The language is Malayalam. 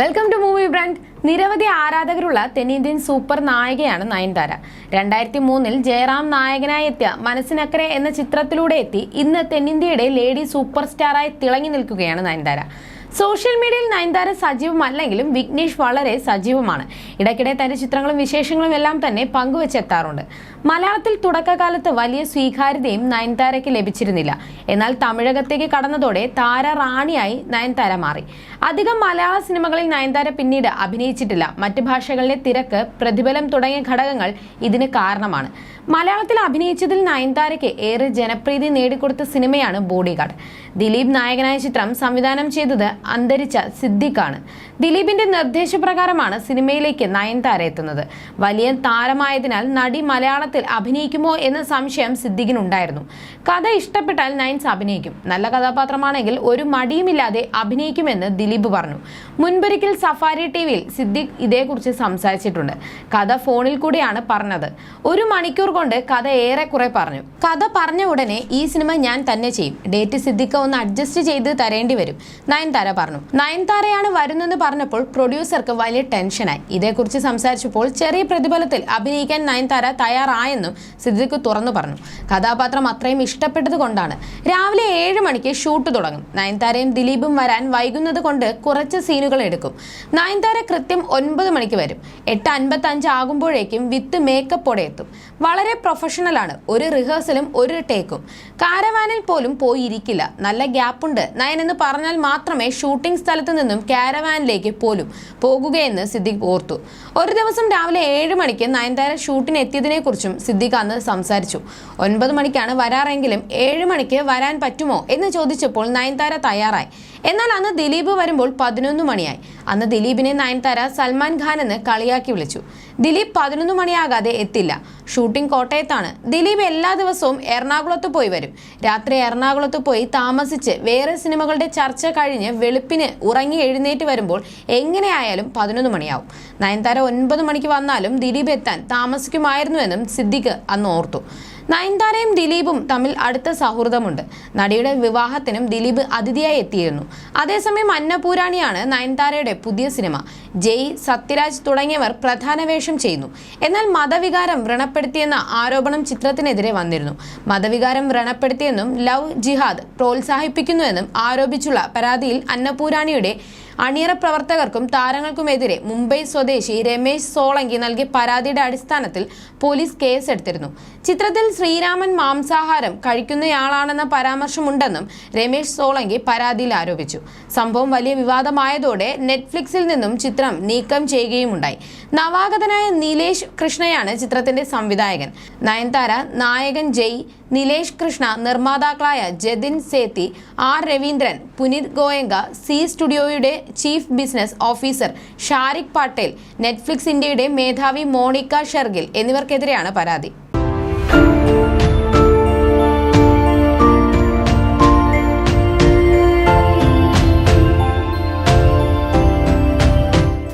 വെൽക്കം ടു മൂവി ബ്രാൻഡ് നിരവധി ആരാധകരുള്ള തെന്നിന്ത്യൻ സൂപ്പർ നായികയാണ് നയൻതാര. രണ്ടായിരത്തി മൂന്നിൽ ജയറാം നായകനായി എത്തിയ മനസ്സിനക്കരെ എന്ന ചിത്രത്തിലൂടെ എത്തി ഇന്ന് തെന്നിന്ത്യയുടെ ലേഡി സൂപ്പർ സ്റ്റാറായി തിളങ്ങി നിൽക്കുകയാണ് നയൻതാര. സോഷ്യൽ മീഡിയയിൽ നയൻതാര സജീവമല്ലെങ്കിലും വിഘ്നേഷ് വളരെ സജീവമാണ്. ഇടയ്ക്കിടെ തന്റെ ചിത്രങ്ങളും വിശേഷങ്ങളും എല്ലാം തന്നെ പങ്കുവച്ചെത്താറുണ്ട്. മലയാളത്തിൽ തുടക്കകാലത്ത് വലിയ സ്വീകാര്യതയും നയൻതാരയ്ക്ക് ലഭിച്ചിരുന്നില്ല. എന്നാൽ തമിഴകത്തേക്ക് കടന്നതോടെ താര റാണിയായി നയൻതാര മാറി. അധികം മലയാള സിനിമകളിൽ നയൻതാര പിന്നീട് അഭിനയിച്ചിട്ടില്ല. മറ്റ് ഭാഷകളിലെ തിരക്ക് പ്രതിഫലം തുടങ്ങിയ ഘടകങ്ങൾ ഇതിന് കാരണമാണ്. മലയാളത്തിൽ അഭിനയിച്ചതിൽ നയൻതാരയ്ക്ക് ഏറെ ജനപ്രീതി നേടിക്കൊടുത്ത സിനിമയാണ് ബോഡിഗാർഡ്. ദിലീപ് നായകനായ ചിത്രം സംവിധാനം ചെയ്തത് അന്തരിച്ച സിദ്ദിഖാണ്. ദിലീപിന്റെ നിർദ്ദേശപ്രകാരമാണ് സിനിമയിലേക്ക് നയൻതാര എത്തുന്നത്. വലിയ താരമായതിനാൽ നടി മലയാളത്തിൽ അഭിനയിക്കുമോ എന്ന സംശയം സിദ്ദിഖിനുണ്ടായിരുന്നു. കഥ ഇഷ്ടപ്പെട്ടാൽ നയൻസ് അഭിനയിക്കും. നല്ല കഥാപാത്രമാണെങ്കിൽ ഒരു മടിയുമില്ലാതെ അഭിനയിക്കുമെന്ന് ദിലീപ് പറഞ്ഞു. മുൻപൊരിക്കൽ സഫാരി ടി വിയിൽ സിദ്ദിഖ് ഇതേക്കുറിച്ച് സംസാരിച്ചിട്ടുണ്ട്. കഥ ഫോണിൽ കൂടിയാണ് പറഞ്ഞത്. ഒരു മണിക്കൂർ കൊണ്ട് കഥ ഏറെക്കുറെ പറഞ്ഞു. കഥ പറഞ്ഞ ഉടനെ ഈ സിനിമ ഞാൻ തന്നെ ചെയ്യും. ഡേറ്റ് സിദ്ദിഖ് ഒന്ന് അഡ്ജസ്റ്റ് ചെയ്ത് തരേണ്ടി വരും. നയൻതാര പറഞ്ഞു. നയൻതാരയാണ് വരുന്നെന്ന് പറഞ്ഞപ്പോൾ പ്രൊഡ്യൂസർക്ക് വലിയ ടെൻഷനായി. ഇതേക്കുറിച്ച് സംസാരിച്ചപ്പോൾ ചെറിയ പ്രതിഫലത്തിൽ അഭിനയിക്കാൻ നയൻതാര തയ്യാറായെന്നും സിദ്ദിഖ് തുറന്നു പറഞ്ഞു. കഥാപാത്രം അത്രയും ഇഷ്ടപ്പെട്ടത് കൊണ്ടാണ്. രാവിലെ ഏഴ് മണിക്ക് ഷൂട്ട് തുടങ്ങും. നയൻതാരയും ദിലീപും വരാൻ വൈകുന്നത് കൊണ്ട് കുറച്ച് സീനുകൾ എടുക്കും. നയൻതാര കൃത്യം ഒൻപത് മണിക്ക് വരും. എട്ട് അൻപത്തി അഞ്ച് ആകുമ്പോഴേക്കും വിത്ത് മേക്കപ്പോടെ എത്തും. വളരെ പ്രൊഫഷണലാണ് ഒരു റിഹേഴ്സലും ഒരു ടേക്കും കാരവാനിൽ പോലും പോയിരിക്കില്ല. നല്ല ഗ്യാപ്പുണ്ട് നയൻ എന്ന് പറഞ്ഞാൽ മാത്രമേ ഷൂട്ടിംഗ് സ്ഥലത്ത് നിന്നും കാരവാനിലേക്ക് പോലും പോകുകയെന്ന് സിദ്ദിഖ് ഓർത്തു. ഒരു ദിവസം രാവിലെ ഏഴ് മണിക്ക് നയൻതാര ഷൂട്ടിന് എത്തിയതിനെക്കുറിച്ചും സിദ്ദിഖ് അന്ന് സംസാരിച്ചു. ഒൻപത് മണിക്കാണ് വരാറെങ്കിലും ഏഴ് മണിക്ക് വരാൻ പറ്റുമോ എന്ന് ചോദിച്ചപ്പോൾ നയൻതാര തയ്യാറായി. എന്നാൽ അന്ന് ദിലീപ് വരുമ്പോൾ പതിനൊന്ന് മണിയായി. അന്ന് ദിലീപിനെ നയൻതാര സൽമാൻ ഖാൻ എന്ന് കളിയാക്കി വിളിച്ചു. ദിലീപ് പതിനൊന്ന് മണിയാകാതെ എത്തില്ല. ഷൂട്ടിംഗ് കോട്ടയത്താണ്. ദിലീപ് എല്ലാ ദിവസവും എറണാകുളത്ത് പോയി വരും. രാത്രി എറണാകുളത്ത് പോയി താമസിച്ച് വേറെ സിനിമകളുടെ ചർച്ച കഴിഞ്ഞ് വെളുപ്പിന് ഉറങ്ങി എഴുന്നേറ്റ് വരുമ്പോൾ എങ്ങനെയായാലും പതിനൊന്ന് മണിയാവും. നയൻതാര ഒൻപത് മണിക്ക് വന്നാലും ദിലീപ് എത്താൻ താമസിക്കുമായിരുന്നുവെന്നും സിദ്ദിഖ് അന്ന് ഓർത്തു. നയൻതാരയും ദിലീപും തമ്മിൽ അടുത്ത സൗഹൃദമുണ്ട്. നടിയുടെ വിവാഹത്തിനും ദിലീപ് അതിഥിയായി എത്തിയിരുന്നു. അതേസമയം അന്നപൂരാണിയാണ് നയൻതാരയുടെ പുതിയ സിനിമ ജയ് സത്യരാജ് തുടങ്ങിയവർ പ്രധാന വേഷം ചെയ്യുന്നു. എന്നാൽ മതവികാരം വ്രണപ്പെടുത്തിയെന്ന ആരോപണം ചിത്രത്തിനെതിരെ വന്നിരുന്നു. മതവികാരം വ്രണപ്പെടുത്തിയെന്നും ലവ് ജിഹാദ് പ്രോത്സാഹിപ്പിക്കുന്നുവെന്നും ആരോപിച്ചുള്ള പരാതിയിൽ അന്നപൂരാണിയുടെ അണിയറ പ്രവർത്തകർക്കും താരങ്ങൾക്കുമെതിരെ മുംബൈ സ്വദേശി രമേശ് സോളങ്കി നൽകിയ പരാതിയുടെ അടിസ്ഥാനത്തിൽ പോലീസ് കേസെടുത്തിരുന്നു. ചിത്രത്തിൽ ശ്രീരാമൻ മാംസാഹാരം കഴിക്കുന്നയാളാണെന്ന പരാമർശമുണ്ടെന്നും രമേശ് സോളങ്കി പരാതിയിൽ ആരോപിച്ചു. സംഭവം വലിയ വിവാദമായതോടെ നെറ്റ്ഫ്ലിക്സിൽ നിന്നും ചിത്രം നീക്കം ചെയ്യുകയുമുണ്ടായി. നവാഗതനായ നീലേഷ് കൃഷ്ണയാണ് ചിത്രത്തിന്റെ സംവിധായകൻ. നയൻതാര നായകൻ ജയ് നിലേഷ് കൃഷ്ണ നിർമ്മാതാക്കളായ Jatin Sethi R Ravindran Punit Goenka C സ്റ്റുഡിയോയുടെ chief business officer Shariq Patel Netflix ഇന്ത്യയുടെ മേധാവി മോണിക്ക ഷെർഗിൽ എന്നിവർക്കെതിരെയാണ് പരാതി.